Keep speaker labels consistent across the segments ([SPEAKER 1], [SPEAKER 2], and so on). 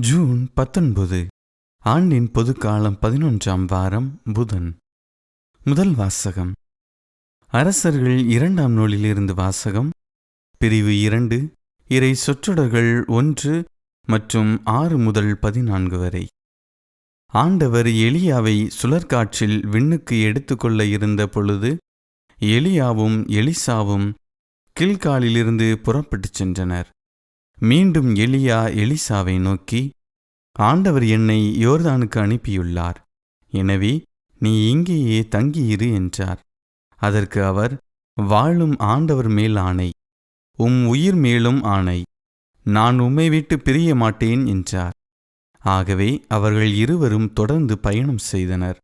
[SPEAKER 1] June பத்தொன்பது ஆண்டின் பொதுக்காலம் பதினொன்றாம் வாரம் புதன். முதல் வாசகம். அரசர்கள் இரண்டாம் நூலிலிருந்து வாசகம். பிரிவு இரண்டு இறை சொற்றொடர்கள் ஒன்று மற்றும் ஆறு முதல் பதினான்கு வரை. ஆண்டவர் எலியாவை சுழற்காற்றில் விண்ணுக்கு எடுத்துக்கொள்ள இருந்த பொழுது எலியாவும் எலிசாவும் கில்காலிலிருந்து புறப்பட்டுச் சென்றனர். மீண்டும் எலியா எலிசாவை நோக்கி ஆண்டவர் என்னை யோர்தானுக்கு அனுப்பியுள்ளார். எனவே நீ இங்கேயே தங்கியிரு என்றார். அதற்கு அவர் வாழும் ஆண்டவர் மேல் ஆணை உம் உயிர் மேலும் ஆணை நான் உம்மை விட்டு பிரிய மாட்டேன் என்றார். ஆகவே அவர்கள் இருவரும் தொடர்ந்து பயணம் செய்தனர்.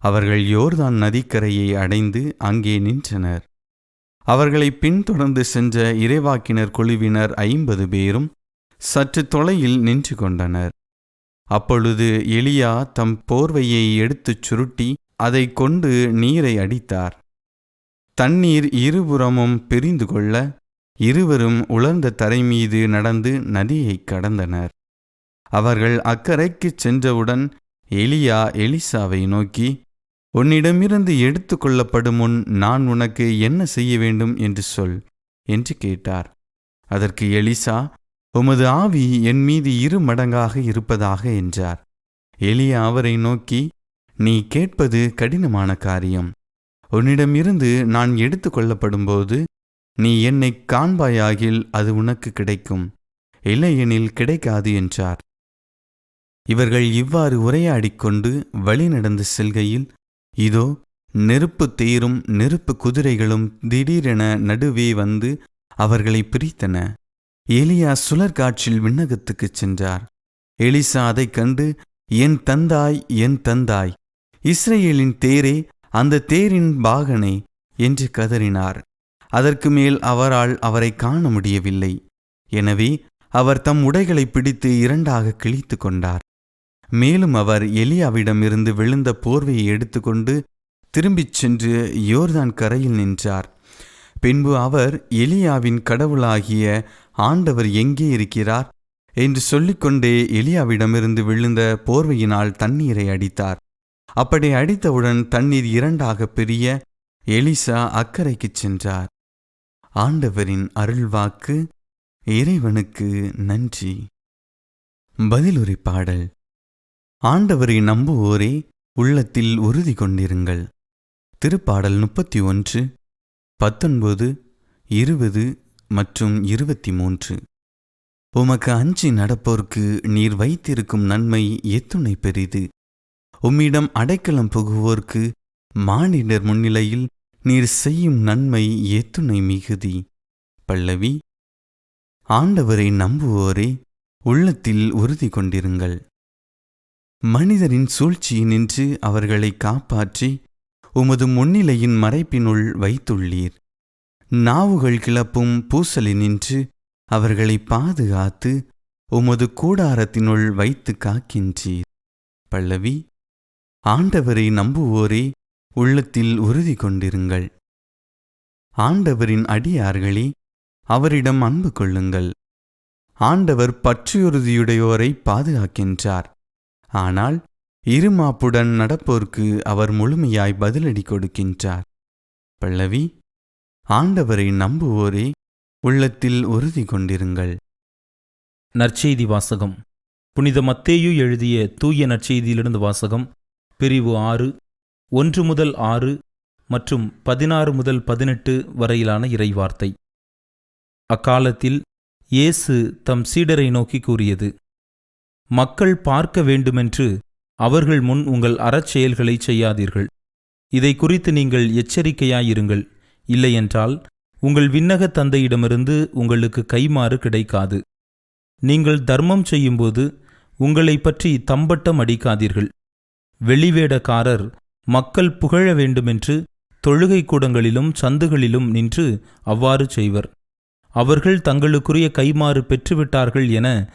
[SPEAKER 1] அவர்கள் யோர்தான் நதிக்கரையை அடைந்து அங்கே நின்றனர். அவர்களை பின்தொடர்ந்து சென்ற இறைவாக்கினர் குழுவினர் ஐம்பது பேரும் சற்று தொலையில் நின்று கொண்டனர். அப்பொழுது எலியா தம் போர்வையை எடுத்துச் சுருட்டி அதை கொண்டு நீரை அடித்தார். தண்ணீர் இருபுறமும் பிரிந்து கொள்ள இருவரும் உலர்ந்த தரை மீது நடந்து நதியைக் கடந்தனர். அவர்கள் அக்கரைக்குச் சென்றவுடன் எலியா எலிசாவை நோக்கி உன்னிடமிருந்து எடுத்து கொள்ளப்படும் முன் நான் உனக்கு என்ன செய்ய வேண்டும் என்று சொல் என்று கேட்டார். அதற்கு எலிசா உமது ஆவி என் மீது இரு மடங்காக இருப்பதாக என்றார். எலியா அவரை நோக்கி நீ கேட்பது கடினமான காரியம். உன்னிடமிருந்து நான் எடுத்து கொள்ளப்படும்போது நீ என்னை காண்பாயாகில் அது உனக்கு கிடைக்கும் இல்லையெனில் கிடைக்காது என்றார். இவர்கள் இவ்வாறு உரையாடிக்கொண்டு வழி நடந்து செல்கையில் இதோ நெருப்பு தேரும் நெருப்பு குதிரைகளும் திடீரென நடுவே வந்து அவர்களை பிரித்தன. எலியா சுழற்காற்றில் விண்ணகத்துக்குச் சென்றார். எலிசா அதைக் கண்டு என் தந்தாய் என் தந்தாய் இஸ்ரேலின் தேரே அந்த தேரின் பாகனே என்று கதறினார். அதற்கு மேல் அவரால் அவரை காண முடியவில்லை. எனவே அவர் தம் உடைகளை பிடித்து இரண்டாக கிழித்து கொண்டார். மேலும் அவர் எலியாவிடமிருந்து விழுந்த போர்வையை எடுத்துக்கொண்டு திரும்பிச் சென்று யோர்தான் கரையில் நின்றார். பின்பு அவர் எலியாவின் கடவுளாகிய ஆண்டவர் எங்கே இருக்கிறார்? என்று சொல்லிக்கொண்டே எலியாவிடமிருந்து விழுந்த போர்வையினால் தண்ணீரை அடித்தார். அப்படி அடித்தவுடன் தண்ணீர் இரண்டாக பிரிய எலிசா அக்கறைக்குச் சென்றார். ஆண்டவரின் அருள்வாக்கு இறைவனுக்கு நன்றி. பதிலுரை பாடல். ஆண்டவரை நம்புவோரே உள்ளத்தில் உறுதி கொண்டிருங்கள் திருப்பாடல் முப்பத்தி ஒன்று பத்தொன்பது இருபது மற்றும் இருபத்தி மூன்று உமக்கு அஞ்சி நடப்போர்க்கு நீர் வைத்திருக்கும் நன்மை எத்துணை பெரிது. உம்மிடம் அடைக்கலம் புகுவோர்க்கு மானிடர் முன்னிலையில் நீர் செய்யும் நன்மை எத்துணை மிகுதி. பல்லவி ஆண்டவரை நம்புவோரே உள்ளத்தில் உறுதி கொண்டிருங்கள் மனிதரின் சூழ்ச்சியினின்று அவர்களை காப்பாற்றி உமது முன்னிலையின் மறைப்பினுள் வைத்துள்ளீர். நாவுகள் கிளப்பும் பூசலினின்று அவர்களை பாதுகாத்து உமது கூடாரத்தினுள் வைத்து காக்கின்றீர். பல்லவி ஆண்டவரை நம்புவோரே உள்ளத்தில் உறுதி கொண்டிருங்கள். ஆண்டவரின் அடியார்களே அவரிடம் அன்பு கொள்ளுங்கள். ஆண்டவர் பற்றியுறுதியுடையோரை பாதுகாக்கின்றார். ஆனால் இருமாப்புடன் நடப்போர்க்கு அவர் முழுமையாய் பதிலடி கொடுக்கின்றார். பல்லவி ஆண்டவரை நம்புவோரே உள்ளத்தில் உறுதி கொண்டிருங்கள்.
[SPEAKER 2] நற்செய்தி வாசகம். புனித மத்தேயு எழுதிய தூய நற்செய்தியிலிருந்து வாசகம் பிரிவு ஆறு ஒன்று முதல் ஆறு மற்றும் பதினாறு முதல் பதினெட்டு வரையிலான இறைவார்த்தை. அக்காலத்தில் இயேசு தம் சீடரை நோக்கி கூறியது மக்கள் பார்க்க வேண்டுமென்று அவர்கள் முன் உங்கள் அறச்செயல்களை செய்யாதீர்கள். இதை குறித்து நீங்கள் எச்சரிக்கையாயிருங்கள். இல்லையென்றால் உங்கள் விண்ணகத் தந்தையிடமிருந்து உங்களுக்கு கைமாறு கிடைக்காது. நீங்கள் தர்மம் செய்யும்போது உங்களைப் பற்றி தம்பட்டம் அடிக்காதீர்கள். வெளிவேடக்காரர் மக்கள் புகழ வேண்டுமென்று தொழுகை கூடங்களிலும் சந்துகளிலும் நின்று அவ்வாறு செய்வர். அவர்கள் தங்களுக்குரிய கைமாறு பெற்றுவிட்டார்கள் என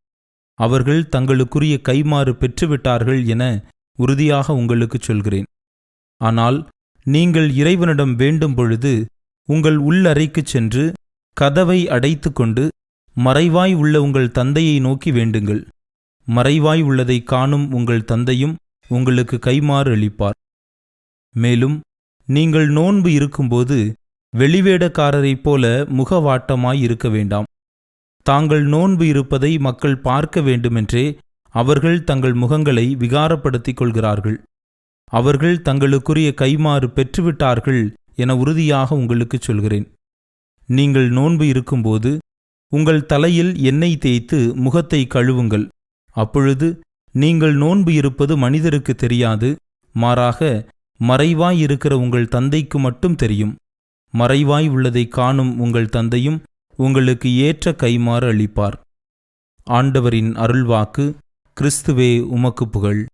[SPEAKER 2] அவர்கள் தங்களுக்குரிய கைமாறு பெற்றுவிட்டார்கள் என உறுதியாக உங்களுக்குச் சொல்கிறேன். ஆனால் நீங்கள் இறைவனிடம் வேண்டும் பொழுது உங்கள் உள்ளறைக்குச் சென்று கதவை அடைத்துக்கொண்டு மறைவாய் உள்ள உங்கள் தந்தையை நோக்கி வேண்டுங்கள். மறைவாய் உள்ளதை காணும் உங்கள் தந்தையும் உங்களுக்கு கைமாறு அளிப்பார். மேலும் நீங்கள் நோன்பு இருக்கும்போது வெளிவேடக்காரரைப் போல முகவாட்டமாய் இருக்க வேண்டாம். தாங்கள் நோன்பு இருப்பதை மக்கள் பார்க்க வேண்டுமென்றே அவர்கள் தங்கள் முகங்களை விகாரப்படுத்திக் கொள்கிறார்கள். அவர்கள் தங்களுக்குரிய கைமாறு பெற்றுவிட்டார்கள் என உறுதியாக உங்களுக்குச் சொல்கிறேன். நீங்கள் நோன்பு இருக்கும்போது உங்கள் தலையில் எண்ணெய் தேய்த்து முகத்தை கழுவுங்கள். அப்பொழுது நீங்கள் நோன்பு இருப்பது மனிதருக்கு தெரியாது மாறாக மறைவாய் இருக்கிற உங்கள் தந்தைக்கு மட்டும் தெரியும். மறைவாய் உள்ளதை காணும் உங்கள் தந்தையும் உங்களுக்கு ஏற்ற கைமாறு அளிப்பார். ஆண்டவரின் அருள்வாக்கு கிறிஸ்துவே உமக்கு புகழ்.